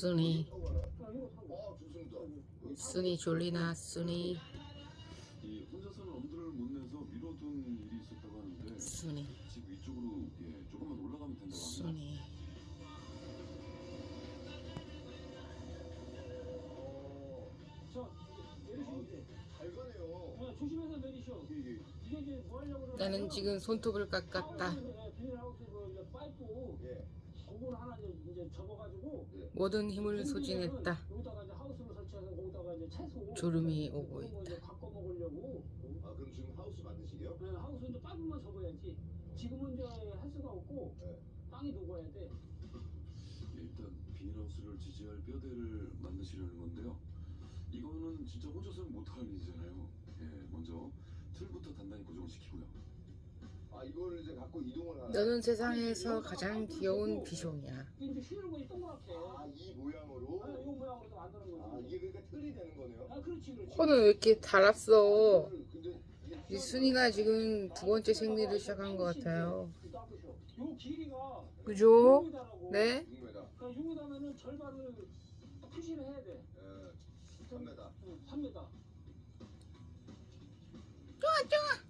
순이. 순이 졸리나 순이? 순이. 순이. 나는 지금 손톱을 깎았다 비닐하우스 그 이제 파이프 예. 저걸 하나 이제, 이제 접어가지고 모든 힘을 소진했다 여기다가 이제 하우스를 설치해서 거기다가 이제 채소 졸음이 오고 이제 바꿔 먹으려고 아 그럼 지금 하우스 만드시게요? 네, 하우스 이제 파이프만 접어야지 지금은 이제 할 수가 없고 네. 땅이 녹아야 돼 예, 일단 비닐하우스를 지지할 뼈대를 만드시려는 건데요. 이거는 진짜 혼자서는 못할 일이잖아요. 예, 먼저 틀부터 단단히 고정시키고요. 너는 세상에서 가장 귀여운 비숑이야. 호는 코는 왜 이렇게 달았어? 이 순이가 지금 두 번째 생리를 시작한 것 같아요. 그죠? 네? 좋아 좋아.